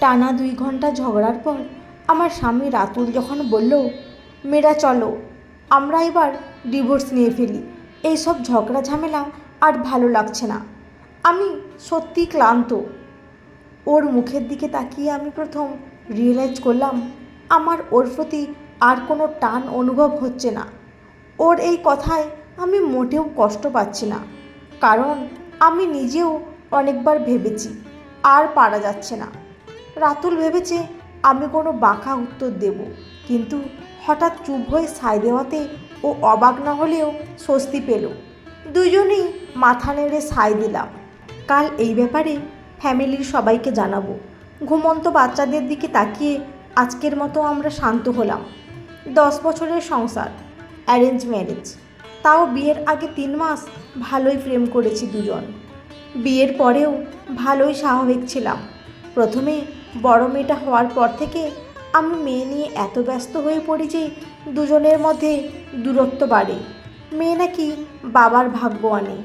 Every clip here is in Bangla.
টানা দুই ঘণ্টা ঝগড়ার পর আমার স্বামী রাতুল যখন বলল, মেয়েরা, চলো, আমরা এবার ডিভোর্স নিয়ে ফেলি এইসব ঝগড়া ঝামেলা আর ভালো লাগছে না। আমি সত্যি ক্লান্ত। ওর মুখের দিকে তাকিয়ে আমি প্রথম রিয়েলাইজ করলাম, আমার ওর প্রতি আর কোনো টান অনুভব হচ্ছে না। ওর এই কথায় আমি মোটেও কষ্ট পাচ্ছি না, কারণ আমি নিজেও অনেকবার ভেবেছি, আর পারা যাচ্ছে না। রাতুল ভেবেছে আমি কোনো বাঁকা উত্তর দেব। কিন্তু হঠাৎ চুপ হয়ে সায় দেওয়াতে ও অবাক না হলেও স্বস্তি পেল। দুজনেই মাথা নেড়ে সায় দিলাম। কাল এই ব্যাপারে ফ্যামিলির সবাইকে জানাব। ঘুমন্ত বাচ্চাদের দিকে তাকিয়ে আজকের মতো আমরা শান্ত হলাম। দশ বছরের সংসার, অ্যারেঞ্জ ম্যারেজ। তাও বিয়ের আগে তিন মাস ভালোই প্রেম করেছি দুজন। বিয়ের পরেও ভালোই স্বাভাবিক ছিলাম। প্রথমে বড় মেয়েটা হওয়ার পর থেকে আমি মেয়ে নিয়ে এত ব্যস্ত হয়ে পড়ি যে দুজনের মধ্যে দূরত্ব বাড়ে। মেয়ে নাকি বাবার ভাগ্য আনে।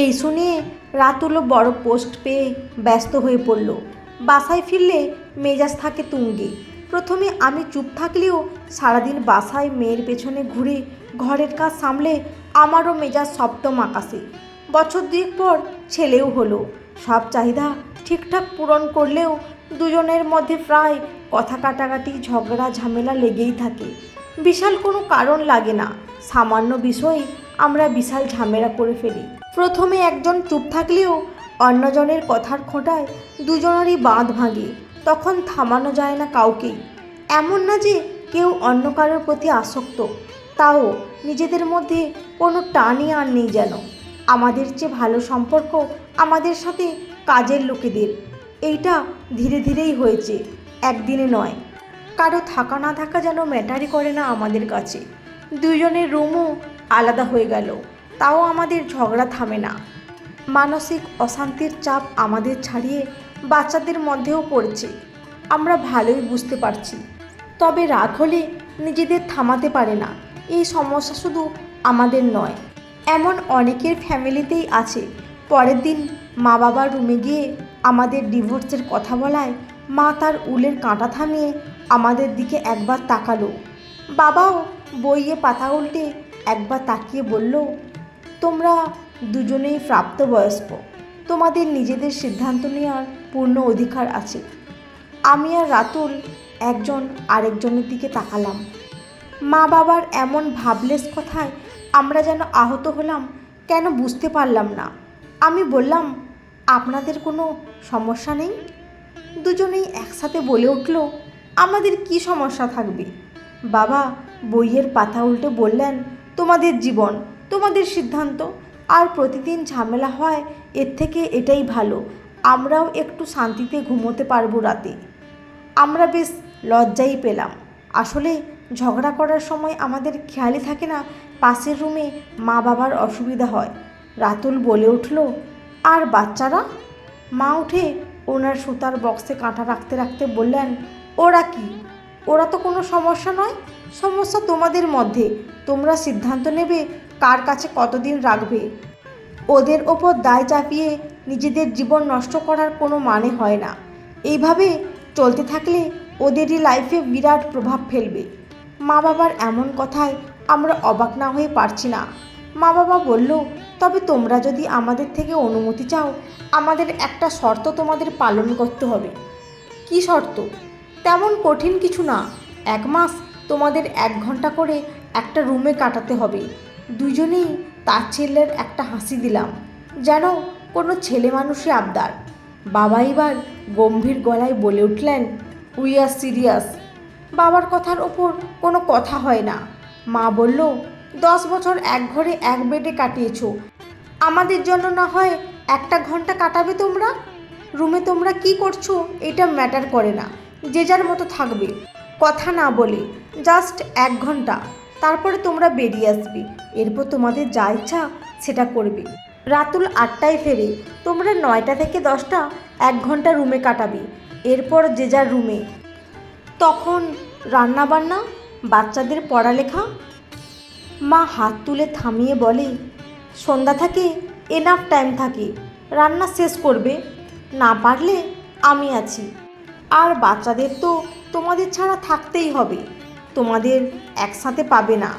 এই শুনে রাতুলও বড় পোস্ট পেয়ে ব্যস্ত হয়ে পড়ল। বাসায় ফিরলে মেজাজ থাকে তুঙ্গে। প্রথমে আমি চুপ থাকলেও সারাদিন বাসায় মেয়ের পেছনে ঘুরে ঘরের কাজ সামলে আমারও মেজাজ সপ্তম আকাশে। বছর দুয়েক পর ছেলেও হলো। সব চাহিদা ঠিকঠাক পূরণ করলেও দুজনের মধ্যে প্রায় কথা কাটাকাটি, ঝগড়া, ঝামেলা লেগেই থাকে। বিশাল কোনো কারণ লাগে না। সামান্য বিষয়ে আমরা বিশাল ঝামেলা করে ফেলি। প্রথমে একজন চুপ থাকলেও অন্যজনের কথার খোঁটায় দুজনেরই বাঁধ ভাঙে। তখন থামানো যায় না কাউকেই। এমন না যে কেউ অন্য কারোর প্রতি আসক্ত। তাও নিজেদের মধ্যে কোনো টানই আর নেই যেন। আমাদের চেয়ে ভালো সম্পর্ক আমাদের সাথে কাজের লোকেদের। এইটা ধীরে ধীরেই হয়েছে, একদিনে নয়। কারও থাকা না থাকা যেন ম্যাটারই করে না আমাদের কাছে। দুজনের রুমও আলাদা হয়ে গেল, তাও আমাদের ঝগড়া থামে না। মানসিক অশান্তির চাপ আমাদের ছাড়িয়ে বাচ্চাদের মধ্যেও পড়ছে, আমরা ভালোই বুঝতে পারছি। তবে রাগ হলে নিজেদের থামাতে পারে না, এই সমস্যা শুধু আমাদের নয়। এমন অনেকের ফ্যামিলিতেই আছে, পরের দিন মা বাবার রুমে গিয়ে আমাদের ডিভোর্সের কথা বলায় মা তার উলের কাঁটা থামিয়ে আমাদের দিকে একবার তাকালো। বাবাও বইয়ে পাতা উল্টে একবার তাকিয়ে বলল, তোমরা দুজনেই প্রাপ্তবয়স্ক। তোমাদের নিজেদের সিদ্ধান্ত নেওয়ার পূর্ণ অধিকার আছে। আমি আর রাতুল একজন আরেকজনের দিকে তাকালাম। মা বাবার এমন ভাবলেস কথায় আমরা যেন আহত হলাম, কেন বুঝতে পারলাম না। আমি বললাম আপনাদের কোনো সমস্যা নেই? দুজনেই একসাথে বলে উঠল, আমাদের কি সমস্যা থাকবে? বাবা বইয়ের পাতা উল্টে বললেন, তোমাদের জীবন, তোমাদের সিদ্ধান্ত, আর প্রতিদিন ঝামেলা হয়, এর থেকে এটাই ভালো, আমরাও একটু শান্তিতে ঘুমোতে পারব রাতে। আমরা বেশ লজ্জাই পেলাম। আসলে ঝগড়া করার সময় আমাদের খেয়ালই থাকে না, পাশের রুমে মা বাবার অসুবিধা হয়। রাতুল বলে উঠল আর বাচ্চারা? মা উঠে ওনার সুতার বক্সে কাঁটা রাখতে রাখতে বললেন, ওরা কি? ওরা তো কোনো সমস্যা নয়। সমস্যা তোমাদের মধ্যে। তোমরা সিদ্ধান্ত নেবে কার কাছে কতদিন রাখবে। ওদের ওপর দায় চাপিয়ে নিজেদের জীবন নষ্ট করার কোনো মানে হয় না। এইভাবে চলতে থাকলে ওদেরই লাইফে বিরাট প্রভাব ফেলবে। মা বাবার এমন কথায় আমরা অবাক না হয়ে পারছি না। মা বাবা বলল, তবে তোমরা যদি আমাদের থেকে অনুমতি চাও, আমাদের একটা শর্ত তোমাদের পালন করতে হবে। কি শর্ত? তেমন কঠিন কিছু না। এক মাস তোমাদের এক ঘণ্টা করে একটা রুমে কাটাতে হবে। দুজনেই তার ছেলের একটা হাসি দিলাম। যেন কোনো ছেলে মানুষই আবদার। বাবা এবার গম্ভীর গলায় বলে উঠলেন উই আর সিরিয়াস বাবার কথার ওপর কোনো কথা হয় না। মা বলল দশ বছর এক ঘরে এক বেডে কাটিয়েছো। আমাদের জন্য না হয় একটা ঘণ্টা কাটাবে তোমরা? রুমে তোমরা কি করছ? এটা ম্যাটার করে না। যে যার মতো থাকবে। কথা না বলে, জাস্ট এক ঘণ্টা। তারপরে তোমরা বেরিয়ে আসবে। এরপর তোমাদের যা ইচ্ছা সেটা করবে। রাতুল আটটায় ফেরে, তোমরা নয়টা থেকে দশটা এক ঘণ্টা রুমে কাটাবে। এরপর যে যার রুমে। তখন রান্না বান্না বাচ্চাদের পড়ালেখা মা হাত তুলে থামিয়ে বলে, সন্ধ্যা থাকে এনাফ টাইম থাকে, রান্না শেষ করবে, না পারলে আমি আছি। আর বাচ্চাদের তো তোমাদের ছাড়া থাকতেই হবে, তোমাদের একসাথে পাবে না।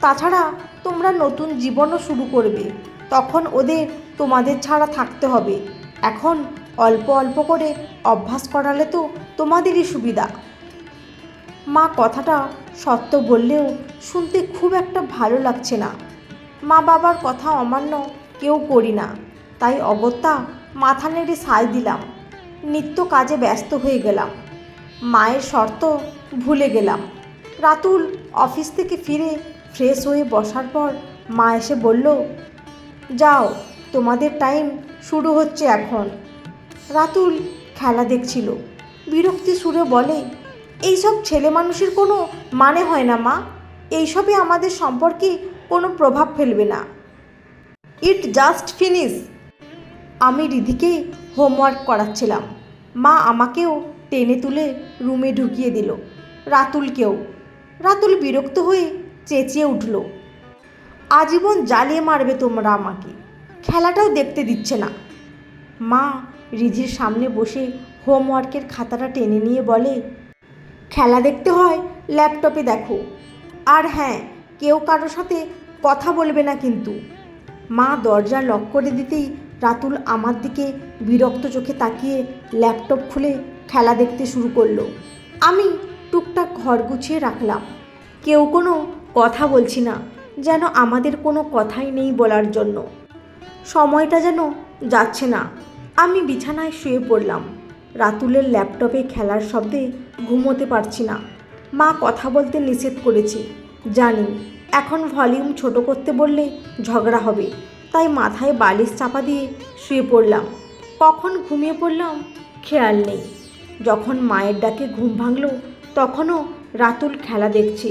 তাছাড়া তোমরা নতুন জীবনও শুরু করবে, তখন ওদের তোমাদের ছাড়া থাকতে হবে। এখন অল্প অল্প করে অভ্যাস করালে তো তোমাদেরই সুবিধা। মা কথাটা সত্য বললেও শুনতে খুব একটা ভালো লাগছে না। মা বাবার কথা অমান্য কেউ করি না। তাই অগত্যা মাথা নেড়ে সায় দিলাম। নিত্য কাজে ব্যস্ত হয়ে গেলাম। মায়ের শর্ত ভুলে গেলাম। রাতুল অফিস থেকে ফিরে ফ্রেশ হয়ে বসার পর মা এসে বলল, যাও, তোমাদের টাইম শুরু হচ্ছে এখন। রাতুল খেলা দেখছিল। বিরক্তি সুরে বলে এইসব ছেলে মানুষের কোনো মানে হয় না, মা। এইসবে আমাদের সম্পর্কে কোনো প্রভাব ফেলবে না। It just finish. আমি রিধিকে হোমওয়ার্ক করাচ্ছিলাম। মা আমাকেও টেনে তুলে রুমে ঢুকিয়ে দিল, রাতুলকেও। রাতুল বিরক্ত হয়ে চেঁচিয়ে উঠল, আজীবন জ্বালিয়ে মারবে তোমরা আমাকে। খেলাটাও দেখতে দিচ্ছে না। মা রিধির সামনে বসে হোমওয়ার্কের খাতাটা টেনে নিয়ে বলে খেলা দেখতে হয়, ল্যাপটপে দেখো। আর হ্যাঁ কেউ কারোর সাথে কথা বলবে না কিন্তু। মা দরজা লক করে দিতেই রাতুল আমার দিকে বিরক্ত চোখে তাকিয়ে ল্যাপটপ খুলে খেলা দেখতে শুরু করল। আমি টুকটাক ঘর গুছিয়ে রাখলাম। কেউ কোনো কথা বলছি না, যেন আমাদের কোনো কথাই নেই বলার জন্য। সময়টা যেন যাচ্ছে না। আমি বিছানায় শুয়ে পড়লাম। রাতুলের ল্যাপটপে খেলার শব্দে ঘুমোতে পারছি না। মা কথা বলতে নিষেধ করেছে। জানি, এখন ভলিউম ছোট করতে বললে ঝগড়া হবে। তাই মাথায় বালিশ চাপা দিয়ে শুয়ে পড়লাম। কখন ঘুমিয়ে পড়লাম খেয়াল নেই। যখন মায়ের ডাকে ঘুম ভাঙলো, তখনও রাতুল খেলা দেখছে।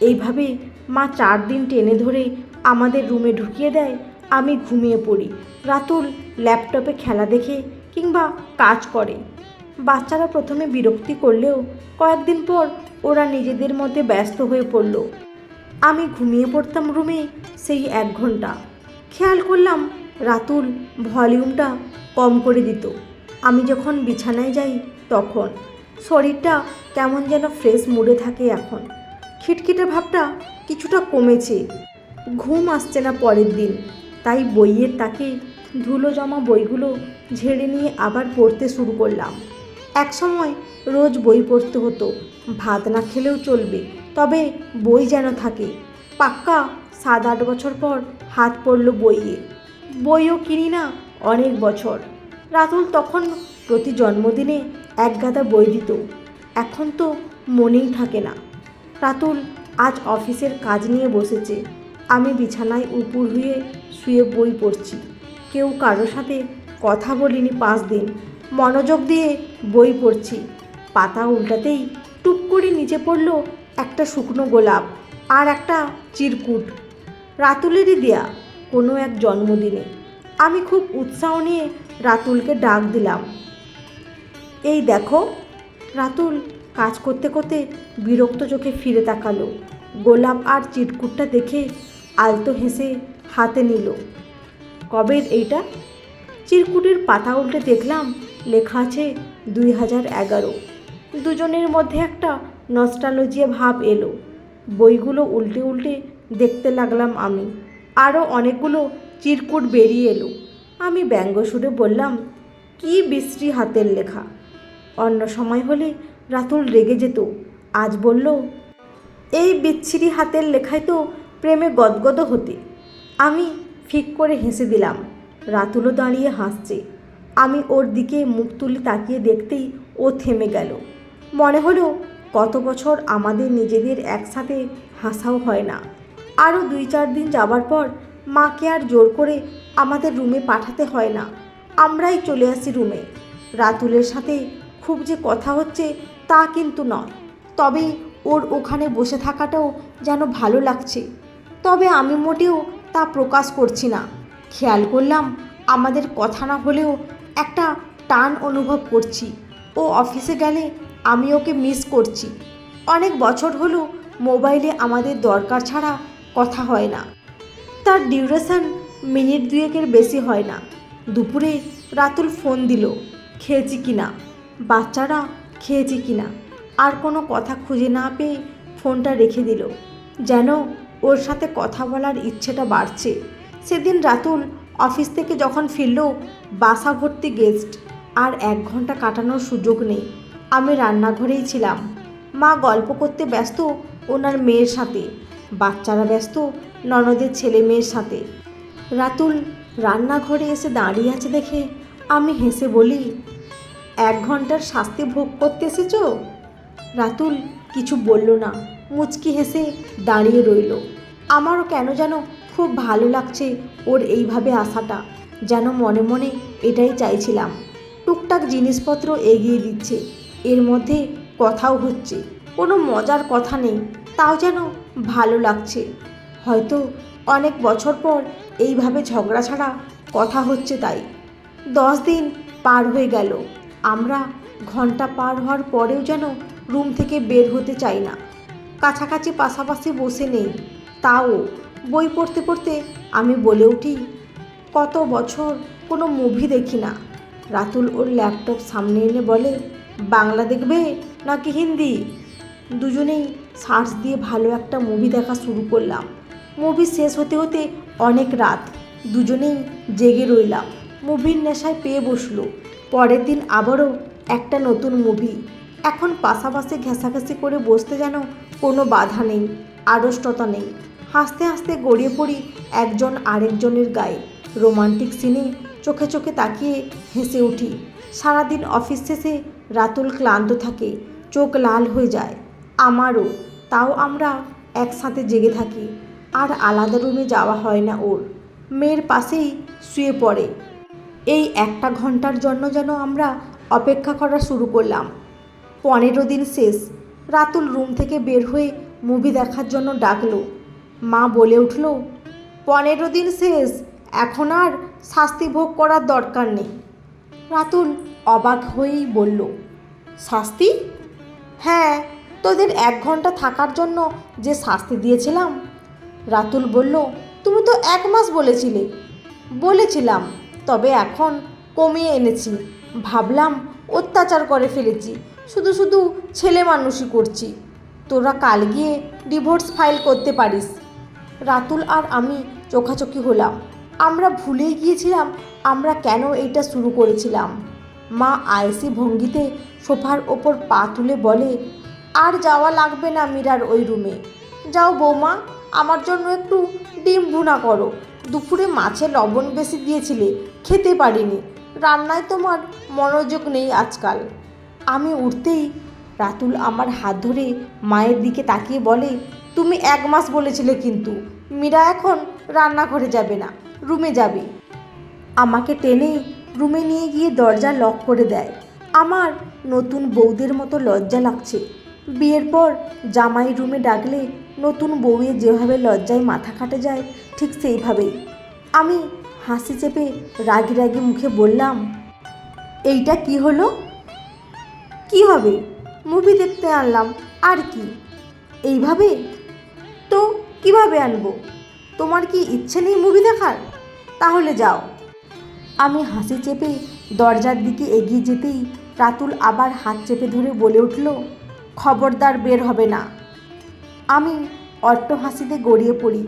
এইভাবে মা চার দিন টেনে ধরে আমাদের রুমে ঢুকিয়ে দেয়, আমি ঘুমিয়ে পড়ি। রাতুল ল্যাপটপে খেলা দেখে কিংবা কাজ করে। বাচ্চারা প্রথমে বিরক্তি করলেও কয়েকদিন পর ওরা নিজেদের মধ্যে ব্যস্ত হয়ে পড়ল। আমি ঘুমিয়ে পড়তাম রুমে সেই এক ঘণ্টা। খেয়াল করলাম রাতুল ভলিউমটা কম করে দিত। আমি যখন বিছানায় যাই তখন শরীরটা কেমন যেন ফ্রেশ মুডে থাকে এখন। খিটখিটে ভাবটা কিছুটা কমেছে। ঘুম আসছে না পরের দিন, তাই বইয়ের তাকে ধুলো জমা বইগুলো ঝেড়ে নিয়ে আবার পড়তে শুরু করলাম। এক সময় রোজ বই পড়তে হতো, ভাত না খেলেও চলবে, তবে বই যেন থাকে। পাক্কা সাত আট বছর পর হাত পড়ল বইয়ে। বইও কিনি না অনেক বছর। রাতুল তখন প্রতি জন্মদিনে এক গাদা বই দিত। এখন তো মনেই থাকে না। রাতুল আজ অফিসের কাজ নিয়ে বসেছে। আমি বিছানায় উপুর হয়ে শুয়ে বই পড়ছি। কেউ কারোর সাথে কথা বলিনি পাঁচ দিন। মনোযোগ দিয়ে বই পড়ছি। পাতা উল্টাতেই টুপ করে নিচে পড়ল একটা শুকনো গোলাপ আর একটা চিরকুট। রাতুলেরই দেয়া কোনো এক জন্মদিনে। আমি খুব উৎসাহ নিয়ে রাতুলকে ডাক দিলাম। এই দেখো, রাতুল কাজ করতে করতে বিরক্ত চোখে ফিরে তাকালো। গোলাপ আর চিটকুটটা দেখে আলতো হেসে হাতে নিল। কবের এইটা? চিরকুটের পাতা উল্টে দেখলাম, লেখা আছে দুই হাজার এগারো। দুজনের মধ্যে একটা নস্টালজিয়া ভাব এলো। বইগুলো উল্টে উল্টে দেখতে লাগলাম আমি। আরও অনেকগুলো চিরকুট বেরিয়ে এলো। আমি ব্যঙ্গ সুরে বললাম, কি বিশ্রী হাতের লেখা। অন্য সময় হলে রাতুল রেগে যেত। আজ বলল, এই বিচ্ছিরি হাতের লেখায় তো প্রেমে গদগদ হতে। আমি ফিক করে হেসে দিলাম। রাতুলও দাঁড়িয়ে হাসছে। আমি ওর দিকে মুখ তুলে তাকিয়ে দেখতেই ও থেমে গেল। মনে হলো কত বছর আমাদের নিজেদের একসাথে হাসাও হয় না। আরও দুই চার দিন যাবার পর মাকে আর জোর করে আমাদের রুমে পাঠাতে হয় না। আমরাই চলে আসি রুমে। রাতুলের সাথে খুব যে কথা হচ্ছে তা কিন্তু নয়। তবে ওর ওখানে বসে থাকাটাও যেন ভালো লাগছে। তবে আমি মোটেও তা প্রকাশ করছি না। খেয়াল করলাম আমাদের কথা না হলেও একটা টান অনুভব করছি। ও অফিসে গেলে আমি ওকে মিস করছি। অনেক বছর হলো মোবাইলে আমাদের দরকার ছাড়া কথা হয় না। তার ডিউরেশন মিনিট দুয়েকের বেশি হয় না। দুপুরে রাতুল ফোন দিল, খেয়েছি কি না? বাচ্চারা খেয়েছি কি না? আর কোনো কথা খুঁজে না পেয়ে ফোনটা রেখে দিল। যেন ওর সাথে কথা বলার ইচ্ছেটা বাড়ছে। সেদিন রাতুল অফিস থেকে যখন ফিরল, বাসা ভর্তি গেস্ট, আর এক ঘণ্টা কাটানোর সুযোগ নেই। আমি রান্নাঘরেই ছিলাম। মা গল্প করতে ব্যস্ত ওনার মেয়ের সাথে, বাচ্চারা ব্যস্ত ননদের ছেলে মেয়ের সাথে। রাতুল রান্নাঘরে এসে দাঁড়িয়ে আছে দেখে আমি হেসে বলি, এক ঘণ্টার শাস্তি ভোগ করতে এসেছ? রাতুল কিছু বলল না। মুচকি হেসে দাঁড়িয়ে রইল। আমারও কেন যেন খুব ভালো লাগছে ওর এইভাবে আসাটা, যেন মনে মনে এটাই চাইছিলাম। টুকটাক জিনিসপত্র এগিয়ে দিচ্ছে, এর মধ্যে কথাও হচ্ছে, কোনো মজার কথা নেই, তাও যেন ভালো লাগছে। হয়তো অনেক বছর পর এইভাবে ঝগড়া ছাড়া কথা হচ্ছে তাই। দশ দিন পার হয়ে গেল, আমরা ঘণ্টা পার হওয়ার পরেও যেন রুম থেকে বের হতে চাই না। কাছাকাছি পাশাপাশি বসে নেই। তাও বই পড়তে পড়তে আমি বলে উঠি, কত বছর কোনো মুভি দেখি না। রাতুল ওর ল্যাপটপ সামনে এনে বলে, বাংলা দেখবে নাকি হিন্দি? দুজনেই সার্চ দিয়ে ভালো একটা মুভি দেখা শুরু করলাম। মুভি শেষ হতে হতে অনেক রাত, দুজনেই জেগে রইলাম। মুভির নেশায় পেয়ে বসল। পরের দিন আবারও একটা নতুন মুভি এখন পাশাপাশি ঘেঁষাঘেঁষি করে বসতে যেন কোনো বাধা নেই, আড়ষ্টতা নেই। হাসতে হাসতে গড়িয়ে পড়ি একজন আরেকজনের গায়ে। রোমান্টিক সিনে চোখে চোখে তাকিয়ে হেসে উঠি। সারাদিন অফিস শেষে রাতুল ক্লান্ত থাকে, চোখ লাল হয়ে যায়। আমারও, তাও আমরা একসাথে জেগে থাকি। আর আলাদা রুমে যাওয়া হয় না ওর। মেয়ের পাশেই শুয়ে পড়ে। এই একটা ঘণ্টার জন্য যেন আমরা অপেক্ষা করা শুরু করলাম। পনেরো দিন শেষ রাতুল রুম থেকে বের হয়ে মুভি দেখার জন্য ডাকলো। মা বলে উঠল, পনেরো দিন শেষ, এখন আর শাস্তি ভোগ করার দরকার নেই। রাতুল অবাক হয়েই বলল, শাস্তি? হ্যাঁ তোদের এক ঘণ্টা থাকার জন্য যে শাস্তি দিয়েছিলাম। রাতুল বলল, তুমি তো এক মাস বলেছিলে। বলেছিলাম, তবে এখন কমিয়ে এনেছি। ভাবলাম অত্যাচার করে ফেলেছি। শুধু শুধু ছেলে মানুষই করছি। তোরা কাল গিয়ে ডিভোর্স ফাইল করতে পারিস। রাতুল আর আমি চোখাচোখি হলাম। আমরা ভুলেই গিয়েছিলাম, আমরা কেন এইটা শুরু করেছিলাম। মা আয়েসি ভঙ্গিতে সোফার ওপর পা তুলে বলে, আর যাওয়া লাগবে না মীরার ওই রুমে। যাও বৌমা, আমার জন্য একটু ডিম ভুনা করো। দুপুরে মাছে লবণ বেশি দিয়েছিলে, খেতে পারিনি। রান্নায় তোমার মনোযোগ নেই আজকাল। আমি উঠতেই রাতুল আমার হাত ধরে মায়ের দিকে তাকিয়ে বলে, তুমি এক মাস বলেছিলে কিন্তু, মীরা এখন রান্নাঘরে যাবে না, রুমে যাবে। আমাকে টেনে রুমে নিয়ে গিয়ে দরজা লক করে দেয়। আমার নতুন বৌদের মতো লজ্জা লাগছে। বিয়ের পর জামাই রুমে ডাকলে নতুন বউয়ে যেভাবে লজ্জায় মাথা কাটে যায়, ঠিক সেইভাবেই। আমি হাসি চেপে রাগি রাগি মুখে বললাম, এইটা কি হলো? কি হবে? মুভি দেখতে আনলাম, আর কি? এইভাবে? তো কীভাবে আনব? তোমার কি ইচ্ছে নেই মুভি দেখার? তাহলে যাও। আমি হাসি চেপে দরজার দিকে এগিয়ে যেতেই রাতুল আবার হাত চেপে ধরে বলে উঠল, খবরদার বের হবে না। আমি অট্ট হাসিতে গড়িয়ে পড়ি।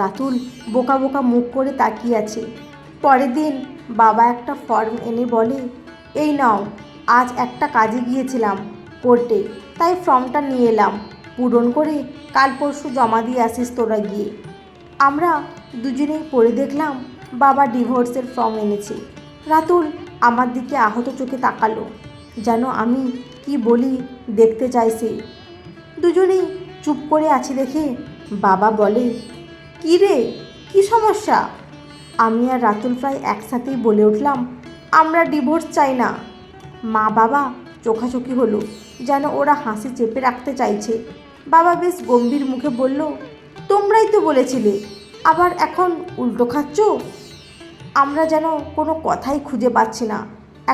রাতুল বোকা বোকা মুখ করে তাকিয়ে আছে। পরের দিন বাবা একটা ফর্ম এনে বলে, এই নাও আজ একটা কাজে গিয়েছিলাম কোর্টে তাই ফর্মটা নিয়ে এলাম। পূরণ করে কাল পরশু জমা দিয়ে আসিস তোরা গিয়ে। আমরা দুজনেই পড়ে দেখলাম বাবা ডিভোর্সের ফর্ম এনেছে। রাতুল আমার দিকে আহত চোখে তাকালো, যেন আমি কি বলি দেখতে চাইছে দুজনেই চুপ করে আছি দেখে বাবা বলে, কী রে, কী সমস্যা? আমি আর রাতুল প্রায় একসাথেই বলে উঠলাম, আমরা ডিভোর্স চাই না। মা বাবা চোখাচোখি হলো, যেন ওরা হাসি চেপে রাখতে চাইছে। বাবা বেশ গম্ভীর মুখে বলল, তোমরাই তো বলেছিলে, আবার এখন উল্টো খাচ্ছ? আমরা যেন কোনো কথাই খুঁজে পাচ্ছি না।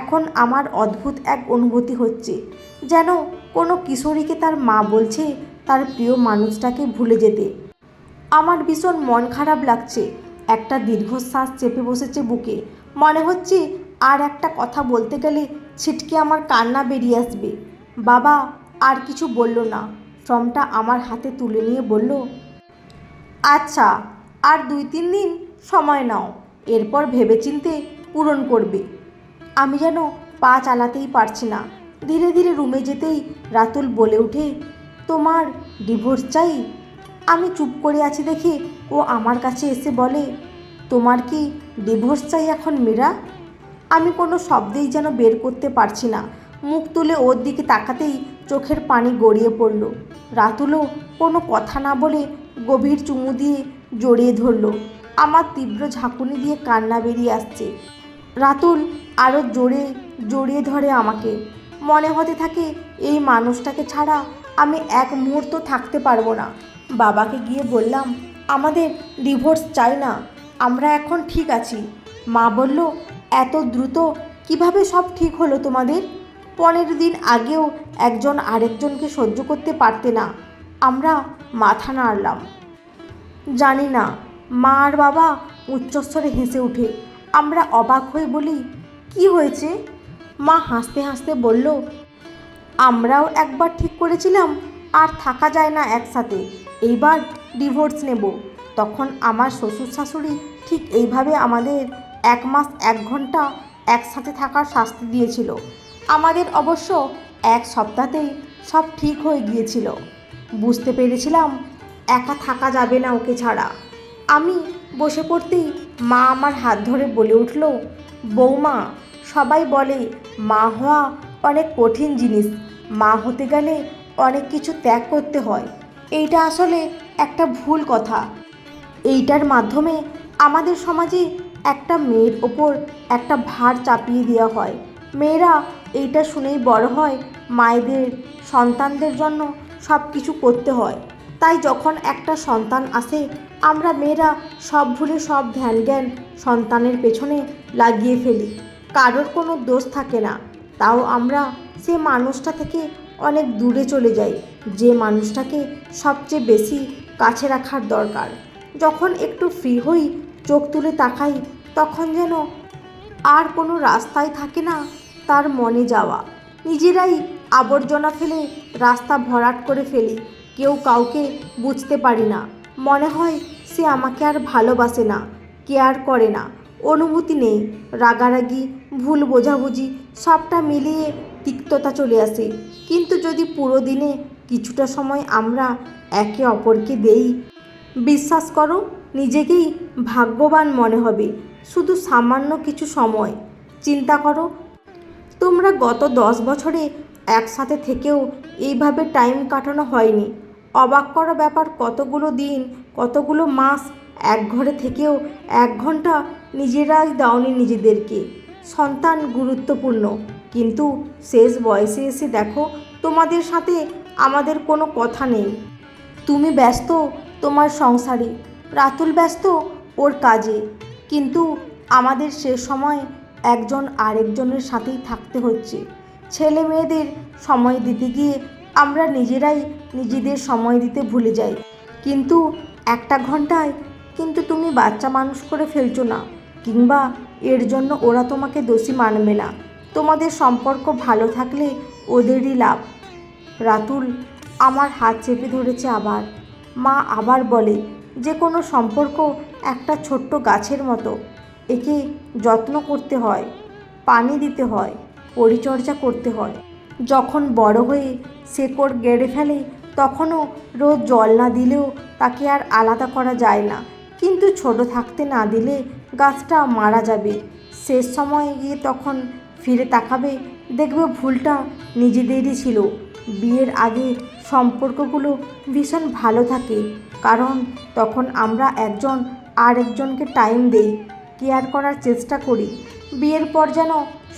এখন আমার অদ্ভুত এক অনুভূতি হচ্ছে, যেন কোনো কিশোরীকে তার মা বলছে তার প্রিয় মানুষটাকে ভুলে যেতে। আমার ভীষণ মন খারাপ লাগছে, একটা দীর্ঘশ্বাস চেপে বসেছে বুকে। মনে হচ্ছে আর একটা কথা বলতে গেলে ছিটকে আমার কান্না বেরিয়ে আসবে। বাবা আর কিছু বলল না। ফর্মটা আমার হাতে তুলে নিয়ে বলল আচ্ছা আর দুই তিন দিন সময় নাও, এরপর ভেবেচিন্তে পূরণ করবে। আমি যেন পা চালাতেই পারছি না। ধীরে ধীরে রুমে যেতেই রাতুল বলে ওঠে, তোমার ডিভোর্স চাই? আমি চুপ করে আছি দেখে ও আমার কাছে এসে বলে, তোমার কি ডিভোর্স চাই এখন মীরা? আমি কোনো শব্দেই যেন বের করতে পারছি না। মুখ তুলে ওর দিকে তাকাতেই চোখের পানি গড়িয়ে পড়ল। রাতুলও কোনো কথা না বলে গভীর চুমু দিয়ে জড়িয়ে ধরলো। আমার তীব্র ঝাঁকুনি দিয়ে কান্না বেরিয়ে আসছে। রাতুল আরও জোরে জড়িয়ে ধরে আমাকে। মনে হতে থাকে এই মানুষটাকে ছাড়া আমি এক মুহূর্ত থাকতে পারব না। বাবাকে গিয়ে বললাম, আমাদের ডিভোর্স চাই না, আমরা এখন ঠিক আছি। মা বলল এত দ্রুত? কীভাবে সব ঠিক হলো তোমাদের? পনেরো দিন আগেও একজন আরেকজনকে সহ্য করতে পারতে না। আমরা মাথা নাড়লাম। জানি না, মা আর বাবা উচ্চস্বরে হেসে উঠে, আমরা অবাক হয়ে বলি, কি হয়েছে? মা হাসতে হাসতে বলল, আমরাও একবার ঠিক করেছিলাম, আর থাকা যায় না একসাথে। এইবার ডিভোর্স নেব। তখন আমার শ্বশুর শাশুড়ি ঠিক এইভাবে আমাদের এক মাস, এক ঘণ্টা একসাথে থাকার শাস্তি দিয়েছিল। আমাদের অবশ্য এক সপ্তাহতেই সব ঠিক হয়ে গিয়েছিল। বুঝতে পেরেছিলাম, একা থাকা যাবে না ওকে ছাড়া। আমি বসে পড়তেই মা আমার হাত ধরে বলে উঠল, বৌমা, সবাই বলে মা হওয়া অনেক কঠিন জিনিস। মা হতে গেলে অনেক কিছু ত্যাগ করতে হয়। এইটা আসলে একটা ভুল কথা। এইটার মাধ্যমে আমাদের সমাজে একটা মেয়ের ওপর একটা ভার চাপিয়ে দেওয়া হয়। মেয়েরা এইটা শুনেই বড় হয়, মায়েদের, সন্তানদের জন্য সব কিছু করতে হয়। তাই যখন একটা সন্তান আসে, আমরা মেয়েরা সব ভুলে সব ধ্যান জ্ঞান সন্তানের পেছনে লাগিয়ে ফেলি। কারোর কোনো দোষ থাকে না। তাও আমরা সে মানুষটা থেকে অনেক দূরে চলে যাই, যে মানুষটাকে সবচেয়ে বেশি কাছে রাখার দরকার। যখন একটু ফ্রি হই, চোখ তুলে তাকাই তখন যেন আর কোনো রাস্তায় থাকে না তার মনে যাওয়া। নিজেরাই আবর্জনা ফেলে রাস্তা ভরাট করে ফেলি। কেউ কাউকে বুঝতে পারি না। মনে হয় সে আমাকে আর ভালোবাসে না, কেয়ার করে না। অনুভূতি নেই, রাগারাগি, ভুল বোঝাবুঝি, সবটা মিলিয়ে তিক্ততা চলে আসে। কিন্তু যদি পুরো দিনে কিছুটা সময় আমরা একে অপরকে দেই, বিশ্বাস করো, নিজেকেই ভাগ্যবান মনে হবে। শুধু সামান্য কিছু সময়। চিন্তা করো। তোমরা গত দশ বছরে একসাথে থেকেও এইভাবে টাইম কাটানো হয়নি। অবাক করা ব্যাপার, কতগুলো দিন, কতগুলো মাস এক ঘরে থেকেও এক ঘণ্টা নিজেরাই দাওনি নিজেদেরকে। সন্তান গুরুত্বপূর্ণ। কিন্তু শেষ বয়সে এসে দেখো, তোমাদের সাথে আমাদের কোনো কথা নেই। তুমি ব্যস্ত, তোমার সংসারে। রাতুল ব্যস্ত, ওর কাজে। কিন্তু আমাদের সে সময় একজন আরেকজনের সাথেই থাকতে হচ্ছে। ছেলে মেয়েদের সময় দিতে গিয়ে আমরা নিজেরাই নিজেদের সময় দিতে ভুলে যাই। কিন্তু একটা ঘন্টায় কিন্তু তুমি বাচ্চা মানুষ করে ফেলছো না, কিংবা এর জন্য ওরা তোমাকে দোষী মানবে না। তোমাদের সম্পর্ক ভালো থাকলে ওদেরই লাভ। রাতুল, আমার হাত চেপে ধরেছে আবার। মা আবার বলে যে কোনো সম্পর্ক একটা ছোট্ট গাছের মতো। একে যত্ন করতে হয়, পানি দিতে হয়, পরিচর্যা করতে হয়। যখন বড় হয়ে শেকড় গেড়ে ফেলে, তখনও রোজ জল না দিলেও তাকে আর আলাদা করা যায় না। কিন্তু ছোট থাকতে না দিলে গাছটা মারা যাবে। শেষ সময়ে গিয়ে তখন ফিরে তাকাবে, দেখবে ভুলটা নিজেদেরই ছিল। বিয়ের আগে সম্পর্কগুলো ভীষণ ভালো থাকে। কারণ তখন আমরা একজন আর একজনকে টাইম দেই কেয়ার করার চেষ্টা করি। বিয়ের পর যেন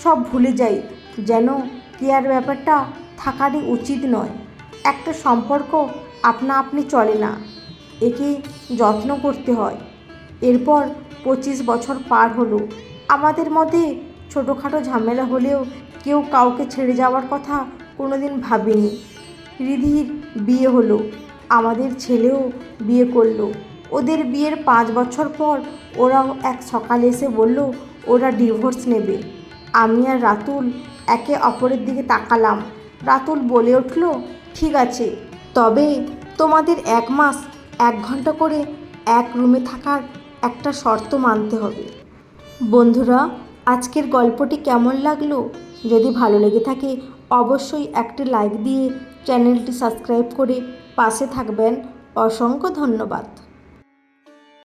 সব ভুলে যাই, যেন কেয়ার ব্যাপারটা থাকারই উচিত নয়। একটা সম্পর্ক আপনা আপনি চলে না, একে যত্ন করতে হয়। এরপর পঁচিশ বছর পার হলো। আমাদের মধ্যে ছোটোখাটো ঝামেলা হলেও কেউ কাউকে ছেড়ে যাওয়ার কথা কোনোদিন ভাবিনি। রিধির বিয়ে হলো। আমাদের ছেলেও বিয়ে করল। ওদের বিয়ের পাঁচ বছর পর ওরাও এক সকালে এসে বলল, ওরা ডিভোর্স নেবে। আমি আর রাতুল একে অপরের দিকে তাকালাম। রাতুল বলে উঠল, ঠিক আছে, তবে তোমাদের এক মাস, এক ঘণ্টা করে এক রুমে থাকার একটা শর্ত মানতে হবে। বন্ধুরা, আজকের গল্পটি কেমন লাগল? যদি ভালো লেগে থাকে, অবশ্যই একটি লাইক দিয়ে চ্যানেলটি সাবস্ক্রাইব করে পাশে থাকবেন। অসংখ্য ধন্যবাদ।